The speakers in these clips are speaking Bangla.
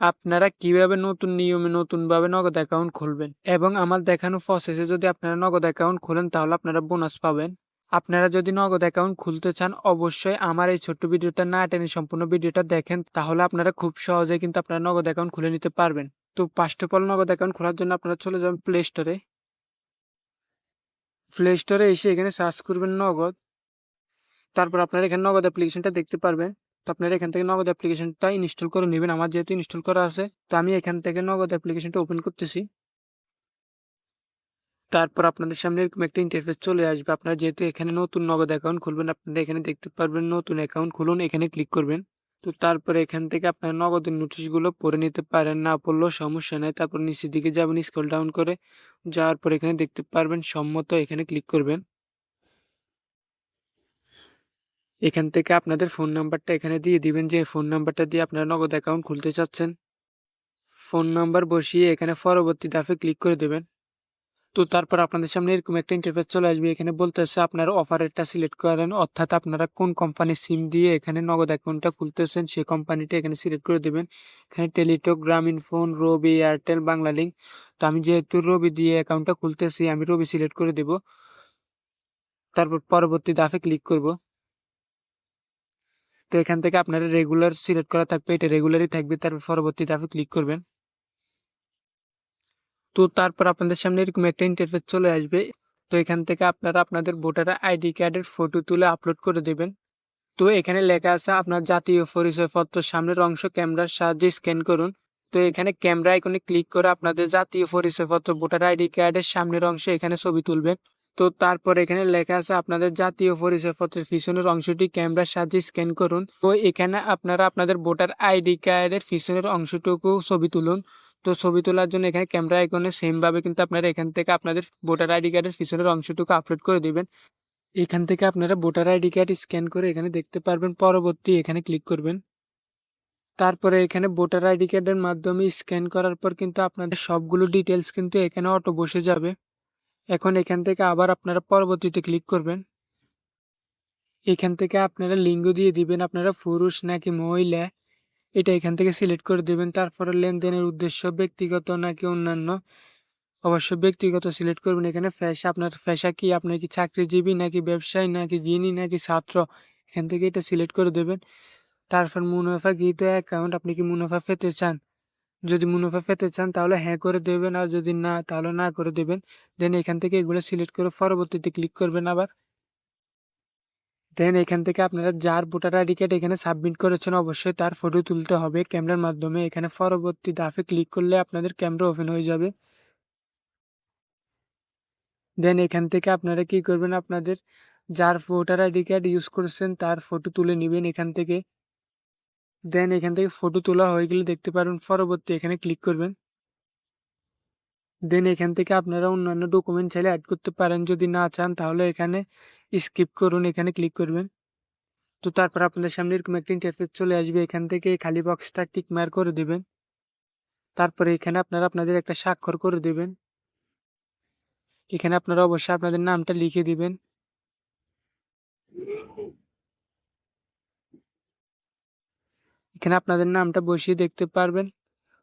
আপনারা কীভাবে নতুন নিয়মে নতুনভাবে নগদ অ্যাকাউন্ট খুলবেন? এবং আমার দেখানো প্রসেসে যদি আপনারা নগদ অ্যাকাউন্ট খুলেন, তাহলে আপনারা বোনাস পাবেন। আপনারা যদি নগদ অ্যাকাউন্ট খুলতে চান, অবশ্যই আমার এই ছোট্ট ভিডিওটা না টেনে সম্পূর্ণ ভিডিওটা দেখেন, তাহলে আপনারা খুব সহজে কিন্তু আপনারা নগদ অ্যাকাউন্ট খুলে নিতে পারবেন। তো first of all Nagad account খোলার জন্য আপনারা চলে যাবেন প্লে স্টোরে প্লে স্টোরে এসে এখানে সার্চ করবেন নগদ। তারপর আপনারা এখানে নগদ অ্যাপ্লিকেশনটা দেখতে পারবেন। তো আপনারা এখান থেকে নগদ অ্যাপ্লিকেশনটা ইনস্টল করে নেবেন। আমার যেহেতু ইনস্টল করা আছে, তো আমি এখান থেকে নগদ অ্যাপ্লিকেশনটা ওপেন করতেছি। তারপর আপনাদের সামনে এরকম একটা ইন্টারফেস চলে আসবে। আপনারা যেহেতু এখানে নতুন নগদ অ্যাকাউন্ট খুলবেন, আপনারা এখানে দেখতে পারবেন নতুন অ্যাকাউন্ট খুলুন, এখানে ক্লিক করবেন। তো তারপরে এখান থেকে আপনারা নগদের নোটিশগুলো পড়ে নিতে পারেন, না পড়লেও সমস্যা নেই। তারপর নিচের দিকে যাবেন স্ক্রল ডাউন করে যাওয়ার পর এখানে দেখতে পারবেন সম্মত এখানে ক্লিক করবেন। এখান থেকে আপনাদের ফোন নাম্বারটা এখানে দিয়ে দিবেন, যে ফোন নাম্বারটা দিয়ে আপনারা নগদ অ্যাকাউন্ট খুলতে চাচ্ছেন। ফোন নাম্বার বসিয়ে এখানে পরবর্তী ধাপে ক্লিক করে দেবেন। তো তারপর আপনাদের সামনে এরকম একটা ইন্টারফেস চলে আসবে, এখানে বলতেছে আপনার অফারেরটা সিলেক্ট করেন। অর্থাৎ আপনারা কোন কোম্পানির সিম দিয়ে এখানে নগদ অ্যাকাউন্টটা খুলতেছেন সেই কোম্পানিটা এখানে সিলেক্ট করে দেবেন। এখানে Teletalk Grameenphone Robi Airtel Banglalink তো আমি যেহেতু রবি দিয়ে অ্যাকাউন্টটা খুলতেছি, আমি রবি সিলেক্ট করে দেব। তারপর পরবর্তী ধাপে ক্লিক করব। তো এখান থেকে আপনারা রেগুলার সিলেক্ট করা থাকবে, এটা রেগুলারই থাকবে, তারপর পরবর্তী ধাপে ক্লিক করবেন। তো তারপর আপনাদের সামনে এরকম একটা ইন্টারফেস চলে আসবে। তো এখান থেকে আপনারা আপনাদের ভোটার আইডি কার্ডের ফটো তুলে আপলোড করে দেবেন। তো এখানে লেখা আছে, আপনার জাতীয় পরিচয়পত্র সামনের অংশ ক্যামেরার সাহায্যে স্ক্যান করুন। তো এখানে ক্যামেরা আইকনে ক্লিক করে আপনাদের জাতীয় পরিচয়পত্র, ভোটার আইডি কার্ডের সামনের অংশে এখানে ছবি তুলবেন। তো তারপর এখানে লেখা আছে আপনাদের জাতীয় পরিচয়পত্রের পিছনের অংশটি ক্যামেরার সাহায্যে স্ক্যান করুন। তো এখানে আপনারা আপনাদের ভোটার আইডি কার্ডের পিছনের অংশটুকু ছবি তুলুন। তো ছবি তোলার জন্য এখানে ক্যামেরা আইকনে সেমভাবে কিন্তু আপনারা এখান থেকে আপনাদের ভোটার আইডি কার্ডের পিছনের অংশটুকু আপলোড করে দিবেন। এখান থেকে আপনারা ভোটার আইডি কার্ড স্ক্যান করে এখানে দেখতে পারবেন। পরবর্তী এখানে ক্লিক করবেন। তারপরে এখানে ভোটার আইডি কার্ডের মাধ্যমে স্ক্যান করার পর কিন্তু আপনাদের সবগুলো ডিটেলস কিন্তু এখানে অটো বসে যাবে। এখন এখান থেকে আবার আপনারা পরবর্তীতে ক্লিক করবেন। এখান থেকে আপনারা লিঙ্গ দিয়ে দিবেন, আপনারা পুরুষ নাকি মহিলা, এটা এখান থেকে সিলেক্ট করে দেবেন। তারপরে লেনদেনের উদ্দেশ্য, ব্যক্তিগত নাকি অন্যান্য, অবশ্যই ব্যক্তিগত সিলেক্ট করবেন এখানে ফ্যাশা আপনার ফ্যাশা কি আপনার কি চাকরিজীবী নাকি ব্যবসায়ী নাকি জ্ঞানী নাকি ছাত্র, এখান থেকে এটা সিলেক্ট করে দেবেন। তারপর মুনাফা গৃহীত অ্যাকাউন্ট আপনি কি মুনাফা পেতে চান? যদি মুনাফা পেতে চান, তাহলে হ্যাঁ করে দেবেন। আর যদি না, তাহলে না করে দেবেন। দেন এখান থেকে এগুলো সিলেক্ট করে পরবর্তীতে ক্লিক করবেন আবার। দেন এখান থেকে আপনারা যার ভোটার আইডি কার্ড এখানে সাবমিট করেছেন, অবশ্যই তার ফটো তুলতে হবে ক্যামেরার মাধ্যমে। এখানে পরবর্তী দাফে ক্লিক করলে আপনাদের ক্যামেরা ওপেন হয়ে যাবে। দেন এখান থেকে আপনারা কি করবেন? আপনাদের যার ভোটার আইডি কার্ড ইউজ করছেন, তার ফটো তুলে নেবেন এখান থেকে। দেন এখান থেকে ফটো তোলা হয়ে গেলে দেখতে পারবেন পরবর্তী এখানে ক্লিক করবেন। দেন এখান থেকে আপনারা অন্যান্য ডকুমেন্ট চাইলে অ্যাড করতে পারেন। যদি না চান তাহলে এখানে স্কিপ করুন, এখানে ক্লিক করবেন। তো তারপর আপনাদের সামনে এরকম একটা ইন্টারফেস চলে আসবে। এখান থেকে খালি বক্সটা টিক মার করে দেবেন। তারপরে এখানে আপনারা আপনাদের একটা স্বাক্ষর করে দেবেন। এখানে আপনারা অবশ্যই আপনাদের নামটা লিখে দিবেন। এখানে আপনাদের নামটা বসিয়ে দেখতে পারবেন।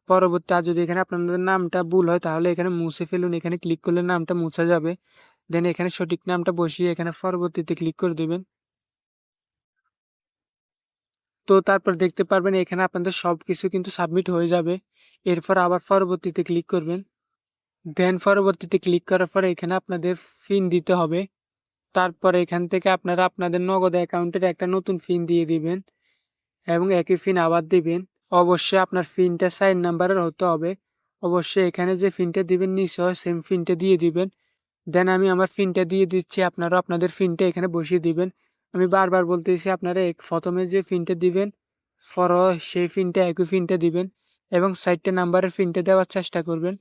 পরবর্তী আর যদি এখানে আপনাদের নামটা ভুল হয়, তাহলে এখানে মুছে ফেলুন। এখানে ক্লিক করলে নামটা মুছা যাবে। দেন এখানে সঠিক নামটা বসিয়ে এখানে পরবর্তীতে ক্লিক করে দেবেন। তো তারপর দেখতে পারবেন এখানে আপনাদের সব কিছু কিন্তু সাবমিট হয়ে যাবে। এরপর আবার পরবর্তীতে ক্লিক করবেন। দেন পরবর্তীতে ক্লিক করার পরে এখানে আপনাদের ফিন দিতে হবে। তারপর এখান থেকে আপনারা আপনাদের নগদ অ্যাকাউন্টের একটা নতুন ফিন দিয়ে দিবেন। এবং একই ফিন আবার দিবেন। অবশ্যই আপনার ফিনটা সাইন নাম্বারের হতে হবে। অবশ্যই এখানে যে ফিনটা দিবেন নিশ্চয় সেম ফিনটা দিয়ে দিবেন। দেন আমি আমার ফিনটা দিয়ে দিচ্ছি, আপনারাও আপনাদের ফিনটা এখানে বসিয়ে দিবেন। আমি বারবার বলতেছি, আপনারা এক প্রথমে যে ফিনটা দিবেন ফর সেই ফিনটা, একই ফিনটা দিবেন এবং সাইডটা নাম্বারের ফিনটা দেওয়ার চেষ্টা করবেন।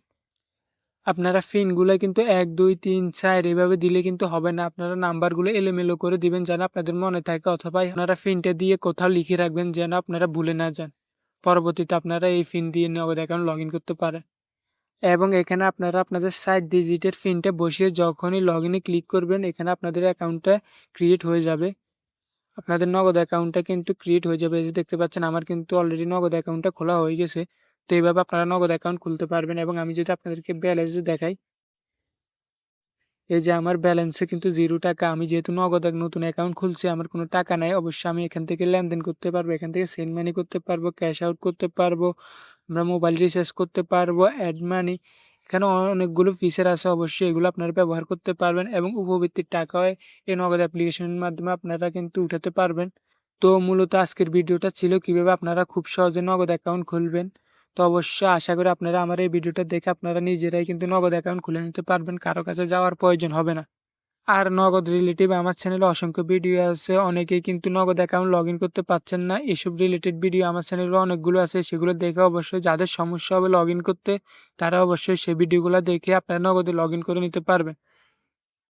আপনারা ফিনগুলো কিন্তু এক, দুই, তিন, চার এভাবে দিলে কিন্তু হবে না। আপনারা নাম্বারগুলো এলোমেলো করে দিবেন যেন আপনাদের মনে থাকে অথবা আপনারা ফিনটা দিয়ে কোথাও লিখে রাখবেন যেন আপনারা ভুলে না যান। পরবর্তীতে আপনারা এই ফিন দিয়ে নগদ অ্যাকাউন্ট লগ করতে পারেন। এবং এখানে আপনারা আপনাদের সাইড ডিজিটের ফিনটা বসিয়ে যখনই লগ ইনে ক্লিক করবেন, এখানে আপনাদের অ্যাকাউন্টটা ক্রিয়েট হয়ে যাবে। আপনাদের নগদ অ্যাকাউন্টটা কিন্তু ক্রিয়েট হয়ে যাবে। দেখতে পাচ্ছেন, আমার কিন্তু অলরেডি নগদ অ্যাকাউন্টটা খোলা হয়ে গেছে। তো এইভাবে আপনারা নগদ অ্যাকাউন্ট খুলতে পারবেন এবং আমি যদি আপনাদেরকে ব্যালেন্স দেখাই, এই যে আমার ব্যালেন্সে কিন্তু জিরো টাকা, আমি যেহেতু নগদ এক নতুন অ্যাকাউন্ট খুলছি, আমার কোনো টাকা নাই, অবশ্যই আমি এখান থেকে লেনদেন করতে পারব, এখান থেকে সেন্ড মানি করতে পারব ক্যাশ আউট করতে পারব, আমরা মোবাইল রিচার্জ করতে পারব অ্যাড মানি এখানে অনেকগুলো ফিচার আছে, অবশ্যই এগুলো আপনারা ব্যবহার করতে পারবেন এবং উপবৃত্তির টাকাও এই নগদ অ্যাপ্লিকেশনের মাধ্যমে আপনারা কিন্তু উঠাতে পারবেন। তো মূলত আজকের ভিডিওটা ছিল কীভাবে আপনারা খুব সহজে নগদ অ্যাকাউন্ট খুলবেন। তো অবশ্যই আশা করি আপনারা আমার এই ভিডিওটা দেখে আপনারা নিজেরাই কিন্তু নগদ অ্যাকাউন্ট খুলে নিতে পারবেন। কারও কাছে যাওয়ার প্রয়োজন হবে না। আর নগদ রিলেটিভ আমার চ্যানেলে অসংখ্য ভিডিও আছে। অনেকেই কিন্তু নগদ অ্যাকাউন্ট লগ করতে পারছেন না। এসব রিলেটেড ভিডিও আমার চ্যানেলে অনেকগুলো আছে। সেগুলো দেখে অবশ্যই যাদের সমস্যা হবে লগ করতে, তারা অবশ্যই সেই ভিডিওগুলো দেখে আপনারা নগদে লগ করে নিতে পারবেন।